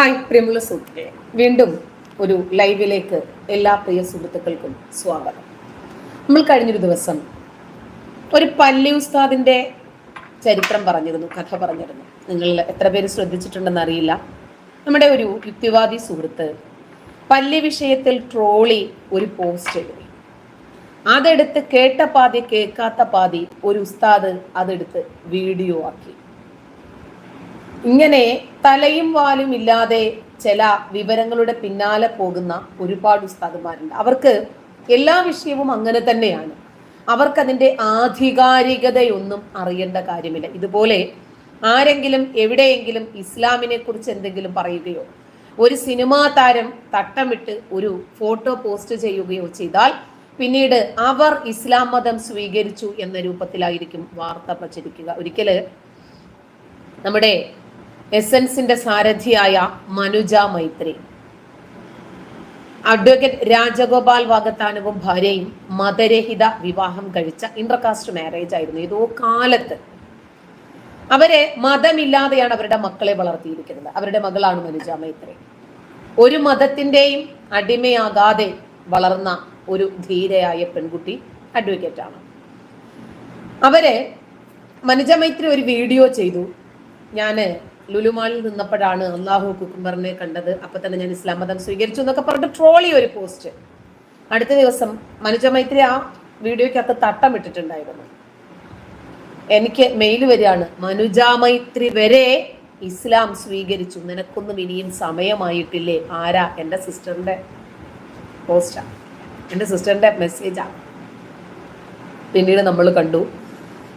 Hi പ്രിയമുള്ള സുഹൃത്തുക്കളെ. വീണ്ടും ഒരു ലൈവിലേക്ക് എല്ലാ പ്രിയ സുഹൃത്തുക്കൾക്കും സ്വാഗതം. നമ്മൾ കഴിഞ്ഞൊരു ദിവസം ഒരു പല്ലി ഉസ്താദിന്റെ ചരിത്രം പറഞ്ഞിരുന്നു കഥ പറഞ്ഞിരുന്നു. നിങ്ങൾ എത്ര പേര് ശ്രദ്ധിച്ചിട്ടുണ്ടെന്ന് അറിയില്ല. നമ്മുടെ ഒരു യുക്തിവാദി സുഹൃത്ത് പല്ലി വിഷയത്തിൽ ട്രോളി ഒരു പോസ്റ്റ് എഴുതി. അതെടുത്ത് കേട്ട പാതി കേൾക്കാത്ത പാതി ഒരു ഉസ്താദ് അതെടുത്ത് വീഡിയോ ആക്കി. ഇങ്ങനെ തലയും വാലും ഇല്ലാതെ ചില വിവരങ്ങളുടെ പിന്നാലെ പോകുന്ന ഒരുപാട് ഉസ്താദുമാരുണ്ട്. അവർക്ക് എല്ലാ വിഷയവും അങ്ങനെ തന്നെയാണ്. അവർക്കതിന്റെ ആധികാരികതയൊന്നും അറിയേണ്ട കാര്യമില്ല. ഇതുപോലെ ആരെങ്കിലും എവിടെയെങ്കിലും ഇസ്ലാമിനെ കുറിച്ച് എന്തെങ്കിലും പറയുകയോ ഒരു സിനിമാ താരം തട്ടമിട്ട് ഒരു ഫോട്ടോ പോസ്റ്റ് ചെയ്യുകയോ ചെയ്താൽ പിന്നീട് അവർ ഇസ്ലാം മതം സ്വീകരിച്ചു എന്ന രൂപത്തിലായിരിക്കും വാർത്ത പ്രചരിക്കുക. ഒരിക്കൽ നമ്മുടെ എസൻസിന്റെ സാരഥിയായ മനുജ മൈത്രി. അഡ്വക്കേറ്റ് രാജഗോപാൽ വാഗത്താനവും ഭാര്യയും മതരഹിത വിവാഹം കഴിച്ച ഇന്റർകാസ്റ്റ് മാരേജ് ആയിരുന്നു. ഏതോ കാലത്ത്. അവരെ മതമില്ലാതെയാണ് അവരുടെ മക്കളെ വളർത്തിയിരിക്കുന്നത്. അവരുടെ മകളാണ് മനുജ മൈത്രി. ഒരു മതത്തിന്റെയും അടിമയാകാതെ വളർന്ന ഒരു ധീരയായ പെൺകുട്ടി അഡ്വക്കേറ്റ് ആണ്. അവരെ മനുജ മൈത്രി ഒരു വീഡിയോ ചെയ്തു. ഞാൻ ലുലുമാളിൽ നിന്നപ്പോഴാണ് അള്ളാഹു കുക്കുംബറിനെ കണ്ടത്. അപ്പൊ തന്നെ ഞാൻ ഇസ്ലാം മതം സ്വീകരിച്ചു എന്നൊക്കെ പറഞ്ഞിട്ട് ട്രോളി ഒരു പോസ്റ്റ് അടുത്ത ദിവസം മനുജ മൈത്രി ആ വീഡിയോക്കകത്ത് തട്ടം ഇട്ടിട്ടുണ്ടായിരുന്നു. എനിക്ക് മെയിൽ വരികയാണ് മനുജ മൈത്രി വരെ ഇസ്ലാം സ്വീകരിച്ചു. നിനക്കൊന്നും ഇനിയും സമയമായിട്ടില്ലേ? ആരാ? എന്റെ സിസ്റ്ററിന്റെ പോസ്റ്റാ എന്റെ സിസ്റ്ററിന്റെ മെസ്സേജാണ് പിന്നീട് നമ്മൾ കണ്ടു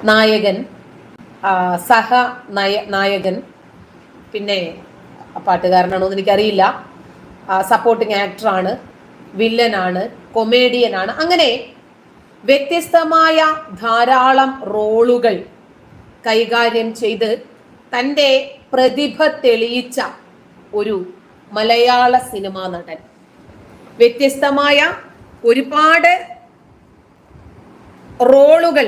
നായകൻ സഹ നയ നായകൻ പിന്നെ പാട്ടുകാരനാണോ എന്ന് എനിക്കറിയില്ല. സപ്പോർട്ടിങ് ആക്ടറാണ് വില്ലനാണ് കൊമേഡിയനാണ് അങ്ങനെ വ്യത്യസ്തമായ ധാരാളം റോളുകൾ കൈകാര്യം ചെയ്ത് തന്റെ പ്രതിഭ തെളിയിച്ച ഒരു മലയാള സിനിമാ നടൻ. വ്യത്യസ്തമായ ഒരുപാട് റോളുകൾ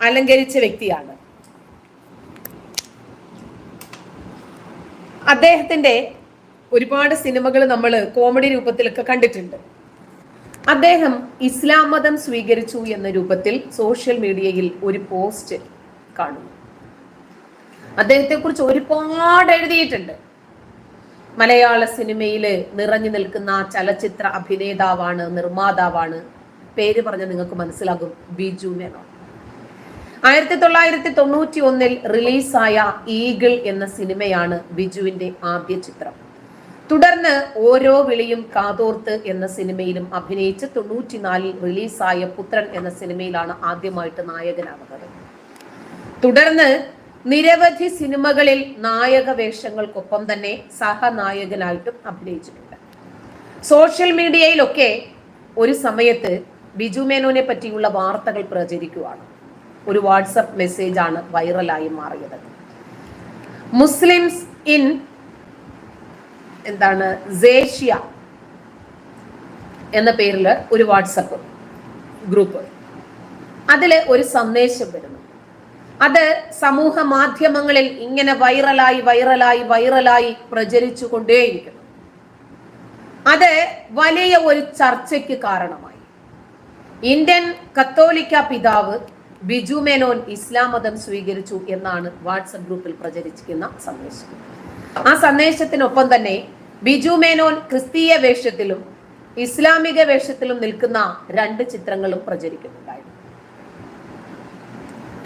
അലങ്കരിച്ച വ്യക്തിയാണ്. അദ്ദേഹത്തിന്റെ ഒരുപാട് സിനിമകൾ നമ്മൾ കോമഡി രൂപത്തിലൊക്കെ കണ്ടിട്ടുണ്ട്. അദ്ദേഹം ഇസ്ലാം മതം സ്വീകരിച്ചു എന്ന രൂപത്തിൽ സോഷ്യൽ മീഡിയയിൽ ഒരു പോസ്റ്റ് കാണുന്നു. അദ്ദേഹത്തെ കുറിച്ച് ഒരുപാട് എഴുതിയിട്ടുണ്ട്. മലയാള സിനിമയിൽ നിറഞ്ഞു നിൽക്കുന്ന ചലച്ചിത്ര അഭിനേതാവാണ് നിർമ്മാതാവാണ്. പേര് പറഞ്ഞ നിങ്ങൾക്ക് മനസ്സിലാകും ബിജു മേനോൻ. ആയിരത്തി തൊള്ളായിരത്തി തൊണ്ണൂറ്റി ഒന്നിൽ റിലീസായ ഈഗിൾ എന്ന സിനിമയാണ് ബിജുവിന്റെ ആദ്യ ചിത്രം. തുടർന്ന് ഓരോ വിളിയും കാതോർത്ത് എന്ന സിനിമയിലും അഭിനയിച്ച് തൊണ്ണൂറ്റിനാലിൽ റിലീസായ പുത്രൻ എന്ന സിനിമയിലാണ് ആദ്യമായിട്ട് നായകനാകുന്നത് തുടർന്ന് നിരവധി സിനിമകളിൽ നായക വേഷങ്ങൾക്കൊപ്പം തന്നെ സഹനായകനായിട്ടും അഭിനയിച്ചിട്ടുണ്ട്. സോഷ്യൽ മീഡിയയിലൊക്കെ ഒരു സമയത്ത് ബിജു മേനോനെ പറ്റിയുള്ള വാർത്തകൾ പ്രചരിക്കുവാണ്. ഒരു വാട്സപ്പ് മെസ്സേജ് ആണ് വൈറലായി മാറിയത്. മുസ്ലിംസ് ഇൻ എന്താണ് സേഷ്യ എന്ന പേരിൽ ഒരു വാട്സപ്പ് ഗ്രൂപ്പ്. അതിൽ ഒരു സന്ദേശം വരുന്നു. അത് സമൂഹ മാധ്യമങ്ങളിൽ ഇങ്ങനെ വൈറലായി വൈറലായി വൈറലായി പ്രചരിച്ചു കൊണ്ടേയിരിക്കുന്നു. അത് വലിയ ഒരു ചർച്ചയ്ക്ക് കാരണമായി. ഇന്ത്യൻ കത്തോലിക്ക പിതാവ് ബിജു മേനോൻ ഇസ്ലാം മതം സ്വീകരിച്ചു എന്നാണ് വാട്സപ്പ് ഗ്രൂപ്പിൽ പ്രചരിച്ചിരിക്കുന്ന സന്ദേശം. ആ സന്ദേശത്തിനൊപ്പം തന്നെ ബിജു മേനോൻ ക്രിസ്തീയ വേഷത്തിലും ഇസ്ലാമിക വേഷത്തിലും നിൽക്കുന്ന രണ്ട് ചിത്രങ്ങളും പ്രചരിക്കുന്നുണ്ടായിരുന്നു.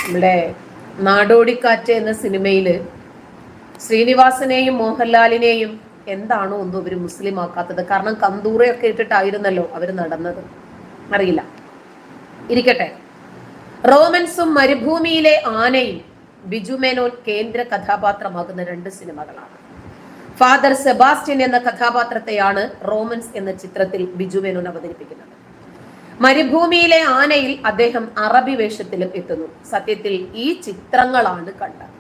നമ്മുടെ നാടോടിക്കാറ്റ് എന്ന സിനിമയിൽ ശ്രീനിവാസനെയും മോഹൻലാലിനെയും എന്താണോ ഒന്നും ഇവർ മുസ്ലിം ആക്കാത്തത്. കാരണം കന്തൂറയൊക്കെ ഇട്ടിട്ടായിരുന്നല്ലോ അവർ നടന്നത്. അറിയില്ല. ഇരിക്കട്ടെ. റോമൻസും മരുഭൂമിയിലെ ആനയും ബിജു മേനോൻ കേന്ദ്ര കഥാപാത്രമാകുന്ന രണ്ട് സിനിമകളാണ്. ഫാദർ സെബാസ്റ്റ്യൻ എന്ന കഥാപാത്രത്തെയാണ് റോമൻസ് എന്ന ചിത്രത്തിൽ ബിജു മേനോൻ അവതരിപ്പിക്കുന്നത്. മരുഭൂമിയിലെ ആനയിൽ അദ്ദേഹം അറബി വേഷത്തിലും എത്തുന്നു. സത്യത്തിൽ ഈ ചിത്രങ്ങളാണ് കണ്ടത്.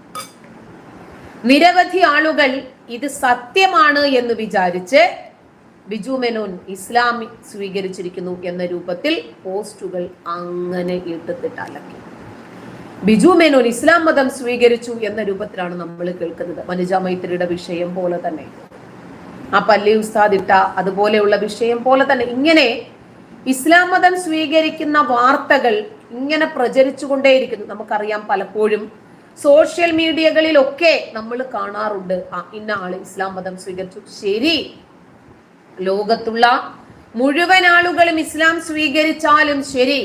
നിരവധി ആളുകൾ ഇത് സത്യമാണ് എന്ന് വിചാരിച്ച് ബിജു മേനോൻ ഇസ്ലാം സ്വീകരിച്ചിരിക്കുന്നു എന്ന രൂപത്തിൽ പോസ്റ്റുകൾ അങ്ങനെ ഇട്ടിട്ട് അലക്കി. ബിജു മേനോൻ ഇസ്ലാം മതം സ്വീകരിച്ചു എന്ന രൂപത്തിലാണ് നമ്മൾ കേൾക്കുന്നത്. മനുജ മൈത്രിയുടെ വിഷയം പോലെ തന്നെ. ആ പല്ലി ഉസ്താദ് ഇട്ട അതുപോലെയുള്ള വിഷയം പോലെ തന്നെ. ഇങ്ങനെ ഇസ്ലാം മതം സ്വീകരിക്കുന്ന വാർത്തകൾ ഇങ്ങനെ പ്രചരിച്ചുകൊണ്ടേയിരിക്കുന്നു. നമുക്കറിയാം പലപ്പോഴും സോഷ്യൽ മീഡിയകളിലൊക്കെ നമ്മൾ കാണാറുണ്ട്. ആ ഇന്ന ആൾ ഇസ്ലാം മതം സ്വീകരിച്ചു. ശരി ലോകത്തുള്ള മുഴുവൻ ആളുകളും ഇസ്ലാം സ്വീകരിച്ചാലും ശരി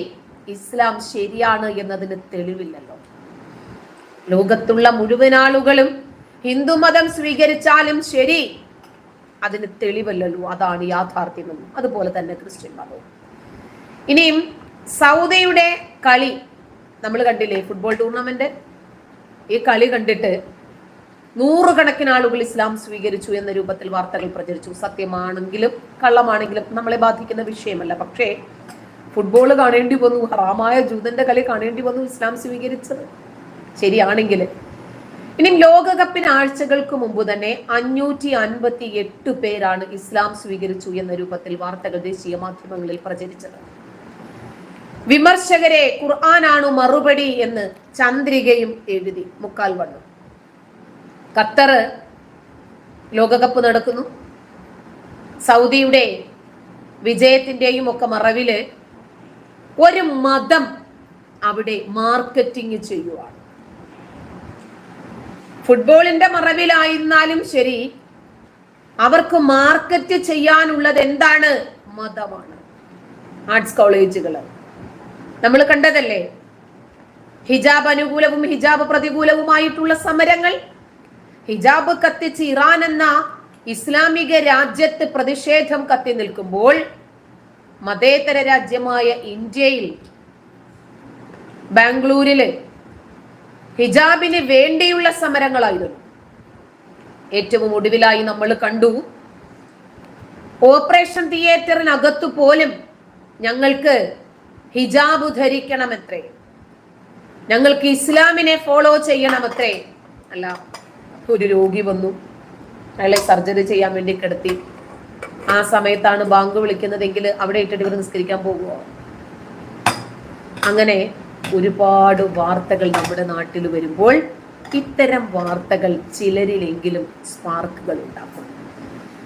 ഇസ്ലാം ശരിയാണ് എന്നതിന് തെളിവില്ലല്ലോ. ലോകത്തുള്ള മുഴുവൻ ആളുകളും ഹിന്ദുമതം സ്വീകരിച്ചാലും ശരി അതിന് തെളിവല്ലല്ലോ. അതാണ് യാഥാർത്ഥ്യമെന്നും അതുപോലെ തന്നെ ക്രിസ്ത്യൻ മതവും. ഇനിയും സൗദിയുടെ കളി നമ്മൾ കണ്ടില്ലേ ഫുട്ബോൾ ടൂർണമെന്റ് ഈ കളി കണ്ടിട്ട് നൂറുകണക്കിന് ആളുകൾ ഇസ്ലാം സ്വീകരിച്ചു എന്ന രൂപത്തിൽ വാർത്തകൾ പ്രചരിച്ചു. സത്യമാണെങ്കിലും കള്ളമാണെങ്കിലും നമ്മളെ ബാധിക്കുന്ന വിഷയമല്ല. പക്ഷേ ഫുട്ബോൾ കാണേണ്ടി വന്നു. ഹറാമായ ജൂതന്റെ കളി കാണേണ്ടി വന്നു ഇസ്ലാം സ്വീകരിച്ചത്. ശരിയാണെങ്കിൽ ഇനി ലോകകപ്പിന് ആഴ്ചകൾക്ക് മുമ്പ് തന്നെ അഞ്ഞൂറ്റി അൻപത്തി എട്ട് പേരാണ് ഇസ്ലാം സ്വീകരിച്ചു എന്ന രൂപത്തിൽ വാർത്തകൾ ദേശീയ മാധ്യമങ്ങളിൽ പ്രചരിച്ചത്. വിമർശകരെ ഖുർആനാണു മറുപടി എന്ന് ചന്ദ്രികയും എഴുതി. മുക്കാൽ വണ്ണു. ഖത്തർ ലോകകപ്പ് നടക്കുന്നു. സൗദിയുടെ വിജയത്തിന്റെയും ഒക്കെ മറവിൽ ഒരു മതം അവിടെ മാർക്കറ്റിംഗ് ചെയ്യുവാണ്. ഫുട്ബോളിന്റെ മറവിലായിരുന്നാലും ശരി അവർക്ക് മാർക്കറ്റ് ചെയ്യാനുള്ളത് എന്താണ്? മതമാണ്. ആർട്സ് കോളേജുകൾ നമ്മൾ കണ്ടതല്ലേ? ഹിജാബ് അനുകൂലവും ഹിജാബ് പ്രതികൂലവുമായിട്ടുള്ള സമരങ്ങൾ ഹിജാബ് കത്തിച്ച് ഇറാൻ എന്ന ഇസ്ലാമിക രാജ്യത്ത് പ്രതിഷേധം കത്തി നിൽക്കുമ്പോൾ മതേതര രാജ്യമായ ഇന്ത്യയിൽ ബാംഗ്ലൂരിൽ ഹിജാബിന് വേണ്ടിയുള്ള സമരങ്ങളായിരുന്നു. ഏറ്റവും ഒടുവിലായി നമ്മൾ കണ്ടു ഓപ്പറേഷൻ തിയേറ്ററിനകത്തു പോലും ഞങ്ങൾക്ക് ഹിജാബ് ധരിക്കണമത്രേ? ഞങ്ങൾക്ക് ഇസ്ലാമിനെ ഫോളോ ചെയ്യണമത്രേ? അല്ല ഒരു രോഗി വന്നു. അയാളെ സർജറി ചെയ്യാൻ വേണ്ടി കിടത്തി. ആ സമയത്താണ് ബാങ്ക് വിളിക്കുന്നതെങ്കിൽ അവിടെ ഇട്ടിട്ട് ഇവർ നിസ്കരിക്കാൻ പോകുമോ അങ്ങനെ ഒരുപാട് വാർത്തകൾ നമ്മുടെ നാട്ടിൽ വരുമ്പോൾ ഇത്തരം വാർത്തകൾ ചിലരിലെങ്കിലും സ്പാർക്കുകൾ ഉണ്ടാക്കും.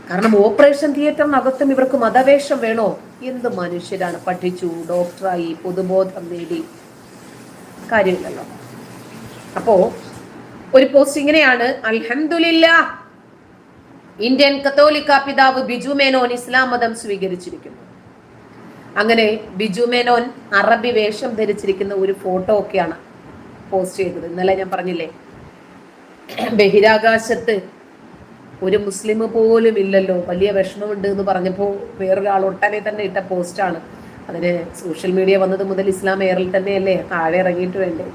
കാരണം ഓപ്പറേഷൻ തിയേറ്ററിനകത്തും ഇവർക്ക് മതവേഷം വേണോ? എന്ത് മനുഷ്യരാണ്? പഠിച്ചു ഡോക്ടറായി പൊതുബോധം നേടി. കാര്യമില്ലല്ലോ. അപ്പോ ഒരു പോസ്റ്റ് ഇങ്ങനെയാണ് അൽഹമില്ല ഇന്ത്യൻ കത്തോലിക്ക പിതാവ് ബിജു മേനോൻ ഇസ്ലാം മതം സ്വീകരിച്ചിരിക്കുന്നു. അങ്ങനെ ബിജു മേനോൻ അറബി വേഷം ധരിച്ചിരിക്കുന്ന ഒരു ഫോട്ടോ ഒക്കെയാണ് പോസ്റ്റ് ചെയ്തത്. ഇന്നലെ ഞാൻ പറഞ്ഞില്ലേ ബഹിരാകാശത്ത് ഒരു മുസ്ലിം പോലും ഇല്ലല്ലോ വലിയ വിഷമമുണ്ട് എന്ന് പറഞ്ഞപ്പോൾ വേറൊരാൾ ഒട്ടനെ തന്നെ ഇട്ട പോസ്റ്റാണ് അതിന് സോഷ്യൽ മീഡിയ വന്നത് മുതൽ ഇസ്ലാം എയറിൽ തന്നെയല്ലേ താഴെ ഇറങ്ങിയിട്ട് വേണ്ടേ?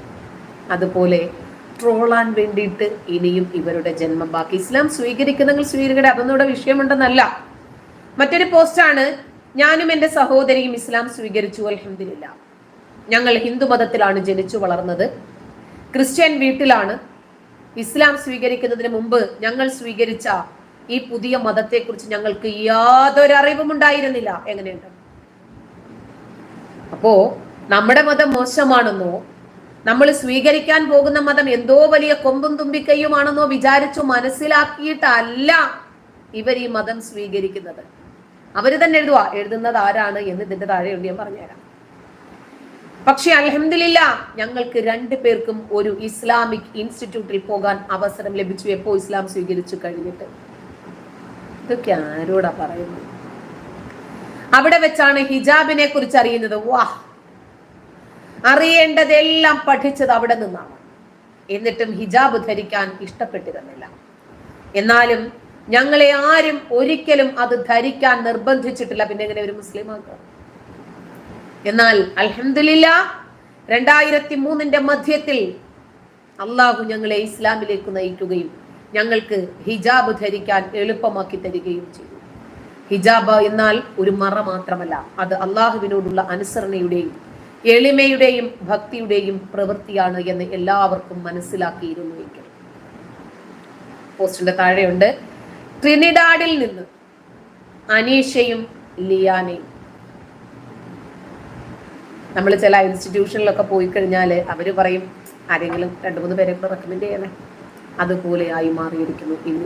അതുപോലെ ട്രോളാൻ വേണ്ടിയിട്ട് ഇനിയും ഇവരുടെ ജന്മം ബാക്കി. ഇസ്ലാം സ്വീകരിക്കുന്നെങ്കിൽ സ്വീകരിക്കട്ടെ. അതൊന്നും ഇവിടെ വിഷയമുണ്ടെന്നല്ല. മറ്റൊരു പോസ്റ്റാണ്. ഞാനും എന്റെ സഹോദരിയും ഇസ്ലാം സ്വീകരിച്ചു. അലഹമില്ല ഞങ്ങൾ ഹിന്ദു മതത്തിലാണ് ജനിച്ചു വളർന്നത്. ക്രിസ്ത്യൻ വീട്ടിലാണ്. ഇസ്ലാം സ്വീകരിക്കുന്നതിന് മുമ്പ് ഞങ്ങൾ സ്വീകരിച്ച ഈ പുതിയ മതത്തെക്കുറിച്ച് ഞങ്ങൾക്ക് യാതൊരു അറിവും ഉണ്ടായിരുന്നില്ല. എങ്ങനെയുണ്ട്? അപ്പോ നമ്മുടെ മതം മോശമാണെന്നോ നമ്മൾ സ്വീകരിക്കാൻ പോകുന്ന മതം എന്തോ വലിയ കൊമ്പും തുമ്പിക്കയുമാണെന്നോ വിചാരിച്ചു മനസ്സിലാക്കിയിട്ടല്ല ഇവർ ഈ മതം സ്വീകരിക്കുന്നത്. അവർ തന്നെ എഴുതുക എഴുതുന്നത് ആരാണ് എന്ന് ഇതിന്റെ താഴെയുണ്ട് ഞാൻ പറഞ്ഞുതരാം. പക്ഷെ അലഹമില്ല ഞങ്ങൾക്ക് രണ്ടു പേർക്കും ഒരു ഇസ്ലാമിക് ഇൻസ്റ്റിറ്റ്യൂട്ടിൽ പോകാൻ അവസരം ലഭിച്ചു. എപ്പോ ഇസ്ലാം സ്വീകരിച്ചു കഴിഞ്ഞിട്ട്? ഇതൊക്കെ ആരോടാ പറയുന്നത്? അവിടെ വെച്ചാണ് ഹിജാബിനെ കുറിച്ച് അറിയുന്നത് വാ അറിയേണ്ടതെല്ലാം പഠിച്ചത് അവിടെ നിന്നാണ്. എന്നിട്ടും ഹിജാബ് ധരിക്കാൻ ഇഷ്ടപ്പെട്ടിരുന്നില്ല. എന്നാലും ഞങ്ങളെ ആരും ഒരിക്കലും അത് ധരിക്കാൻ നിർബന്ധിച്ചിട്ടില്ല. പിന്നെ എങ്ങനെ ഒരു മുസ്ലിം ആക്കുക എന്നാൽ അൽഹമില്ല രണ്ടായിരത്തി മൂന്നിന്റെ മധ്യത്തിൽ അള്ളാഹു ഞങ്ങളെ ഇസ്ലാമിലേക്ക് നയിക്കുകയും ഞങ്ങൾക്ക് ഹിജാബ് ധരിക്കാൻ എളുപ്പമാക്കി തരികയും ചെയ്തു. ഹിജാബ് എന്നാൽ ഒരു മറ മാത്രമല്ല അത് അള്ളാഹുവിനോടുള്ള അനുസരണയുടെയും എളിമയുടെയും ഭക്തിയുടെയും പ്രവൃത്തിയാണ് എന്ന് എല്ലാവർക്കും മനസ്സിലാക്കിയിരുന്നുവെങ്കിൽ പോസ്റ്റിന്റെ താഴെയുണ്ട്. ട്രിനിഡാഡിൽ നിന്ന് അനീഷയും ലിയാനയും. നമ്മൾ ചില ഇൻസ്റ്റിറ്റ്യൂഷനിലൊക്കെ പോയി കഴിഞ്ഞാൽ അവർ പറയും ആരെങ്കിലും രണ്ട് മൂന്ന് പേരെ കൂടെ റെക്കമെൻഡ് ചെയ്യണേ. അതുപോലെയായി മാറിയിരിക്കുന്നു ഇന്ന്.